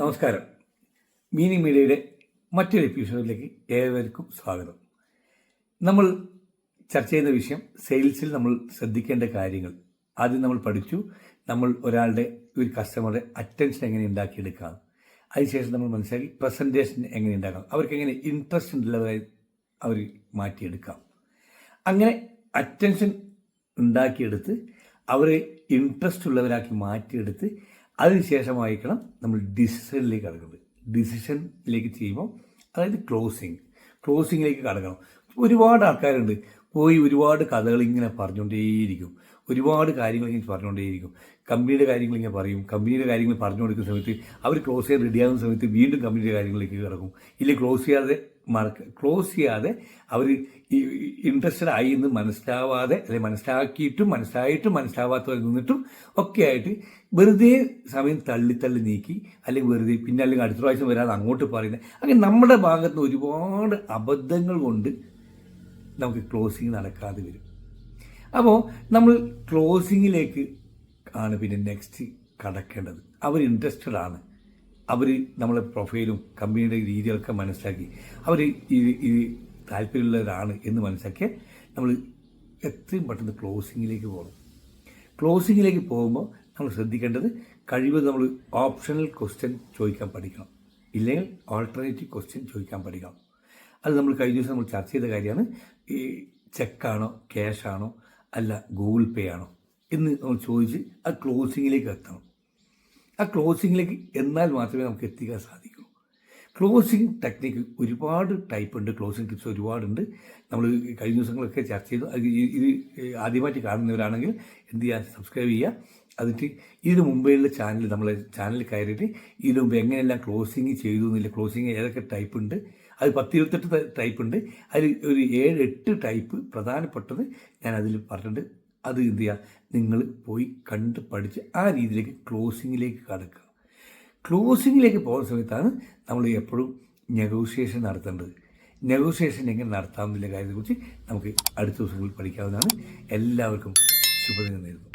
നമസ്കാരം. മീനി മീഡിയയുടെ മറ്റൊരു എപ്പിസോഡിലേക്ക് ഏവർക്കും സ്വാഗതം. നമ്മൾ ചർച്ച ചെയ്യുന്ന വിഷയം സെയിൽസിൽ നമ്മൾ ശ്രദ്ധിക്കേണ്ട കാര്യങ്ങൾ. ആദ്യം നമ്മൾ പഠിച്ചു നമ്മൾ ഒരാളുടെ ഒരു കസ്റ്റമറുടെ അറ്റൻഷൻ എങ്ങനെ ഉണ്ടാക്കിയെടുക്കാം. അതിനുശേഷം നമ്മൾ മനസ്സിലാക്കി പ്രസന്റേഷൻ എങ്ങനെ ഉണ്ടാക്കാം. അവർക്ക് എങ്ങനെ ഇൻട്രസ്റ്റ് ഉള്ളവരായി അവർ മാറ്റിയെടുക്കാം. അങ്ങനെ അറ്റൻഷൻ ഉണ്ടാക്കിയെടുത്ത് അവരെ ഇൻട്രസ്റ്റ് ഉള്ളവരാക്കി മാറ്റിയെടുത്ത് അതിനുശേഷമായിരിക്കണം നമ്മൾ ഡിസിഷനിലേക്ക് കടക്കുന്നത്. ഡിസിഷനിലേക്ക് ചെയ്യുമ്പോൾ അതായത് ക്ലോസിങ്. ക്ലോസിങ്ങിലേക്ക് കടക്കണം. ഒരുപാട് ആൾക്കാരുണ്ട്. പോയി ഒരുപാട് കഥകൾ ഇങ്ങനെ പറഞ്ഞുകൊണ്ടേയിരിക്കും. ഒരുപാട് കാര്യങ്ങൾ ഇങ്ങനെ പറഞ്ഞുകൊണ്ടേയിരിക്കും. കമ്പനിയുടെ കാര്യങ്ങൾ ഇങ്ങനെ പറയും. കമ്പനിയുടെ കാര്യങ്ങൾ പറഞ്ഞു കൊടുക്കുന്ന സമയത്ത് അവർ ക്ലോസ് ചെയ്യാൻ റെഡിയാകുന്ന സമയത്ത് വീണ്ടും കമ്പനിയുടെ കാര്യങ്ങളിലേക്ക് കിടക്കും. ഇല്ലെങ്കിൽ ക്ലോസ് ചെയ്യാതെ മറക്ക ക്ലോസ് ചെയ്യാതെ അവർ ഇൻട്രസ്റ്റഡ് ആയി എന്ന് മനസ്സിലാവാതെ അല്ലെങ്കിൽ മനസ്സിലാക്കിയിട്ടും മനസ്സിലായിട്ടും മനസ്സിലാവാത്തവർ നിന്നിട്ടും ഒക്കെ ആയിട്ട് വെറുതെ സമയം തള്ളി തള്ളി നീക്കി അല്ലെങ്കിൽ വെറുതെ പിന്നെ അല്ലെങ്കിൽ അടുത്ത പ്രാവശ്യം വരാതെ അങ്ങോട്ട് പറയുന്നത് അങ്ങനെ നമ്മുടെ ഭാഗത്ത് ഒരുപാട് അബദ്ധങ്ങൾ കൊണ്ട് നമുക്ക് ക്ലോസിങ് നടക്കാതെ വരും. അപ്പോൾ നമ്മൾ ക്ലോസിങ്ങിലേക്ക് ആണ് പിന്നെ നെക്സ്റ്റ് കടക്കേണ്ടത്. അവർ ഇൻട്രസ്റ്റഡ് ആണ്. അവർ നമ്മളെ പ്രൊഫൈലും കമ്പനിയുടെ രീതികളൊക്കെ മനസ്സിലാക്കി. അവർ ഇത് ഇത് താല്പര്യമുള്ളവരാണ് എന്ന് മനസ്സിലാക്കിയാൽ നമ്മൾ എത്രയും പെട്ടെന്ന് ക്ലോസിങ്ങിലേക്ക് പോകണം. ക്ലോസിങ്ങിലേക്ക് പോകുമ്പോൾ നമ്മൾ ശ്രദ്ധിക്കേണ്ടത് കഴിവ് നമ്മൾ ഓപ്ഷണൽ ക്വസ്റ്റ്യൻ ചോദിക്കാൻ പഠിക്കണം. ഇല്ലെങ്കിൽ ഓൾട്ടർനേറ്റീവ് ക്വസ്റ്റ്യൻ ചോദിക്കാൻ പഠിക്കണം. അത് നമ്മൾ കഴിഞ്ഞ ദിവസം നമ്മൾ ചർച്ച ചെയ്ത കാര്യമാണ്. ഈ ചെക്കാണോ ക്യാഷ് ആണോ അല്ല ഗൂഗിൾ പേ ആണോ എന്ന് നമ്മൾ ചോദിച്ച് ആ ക്ലോസിങ്ങിലേക്ക് എത്തണം. ആ ക്ലോസിങ്ങിലേക്ക് എന്നാൽ മാത്രമേ നമുക്ക് എത്തിക്കാൻ സാധിക്കൂ. ക്ലോസിങ് ടെക്നിക്ക് ഒരുപാട് ടൈപ്പ് ഉണ്ട് ക്ലോസിങ് ടിപ്സ് ഒരുപാടുണ്ട്. നമ്മൾ കഴിഞ്ഞ ദിവസങ്ങളൊക്കെ ചർച്ച ചെയ്തു. അത് ഇത് ആദ്യമായിട്ട് കാണുന്നവരാണെങ്കിൽ എന്ത് ചെയ്യുക സബ്സ്ക്രൈബ് ചെയ്യുക. എന്നിട്ട് ഇതിന് മുമ്പേയുള്ള ചാനൽ നമ്മളെ ചാനൽ കയറിയിട്ട് ഇതിന് മുമ്പ് എങ്ങനെയെല്ലാം ക്ലോസിങ് ചെയ്തു എന്നില്ല ക്ലോസിങ് ഏതൊക്കെ ടൈപ്പ് ഉണ്ട് അത് പത്തിരുപത്തെട്ട് ടൈപ്പ് ഉണ്ട് അതിൽ ഒരു ഏഴ് എട്ട് ടൈപ്പ് പ്രധാനപ്പെട്ടത് ഞാൻ അതിൽ പറഞ്ഞിട്ടുണ്ട്. അത് എന്ത് ചെയ്യുക നിങ്ങൾ പോയി കണ്ട് പഠിച്ച് ആ രീതിയിലേക്ക് ക്ലോസിങ്ങിലേക്ക് കടക്കുക. ക്ലോസിങ്ങിലേക്ക് പോകുന്ന സമയത്താണ് നമ്മൾ എപ്പോഴും നെഗോസിയേഷൻ നടത്തേണ്ടത്. നെഗോസിയേഷൻ എങ്ങനെ നടത്താമെന്നുള്ള കാര്യത്തെക്കുറിച്ച് നമുക്ക് അടുത്ത ദിവസങ്ങളിൽ പഠിക്കാവുന്നതാണ്. എല്ലാവർക്കും ശുഭദിനം നേരുന്നു.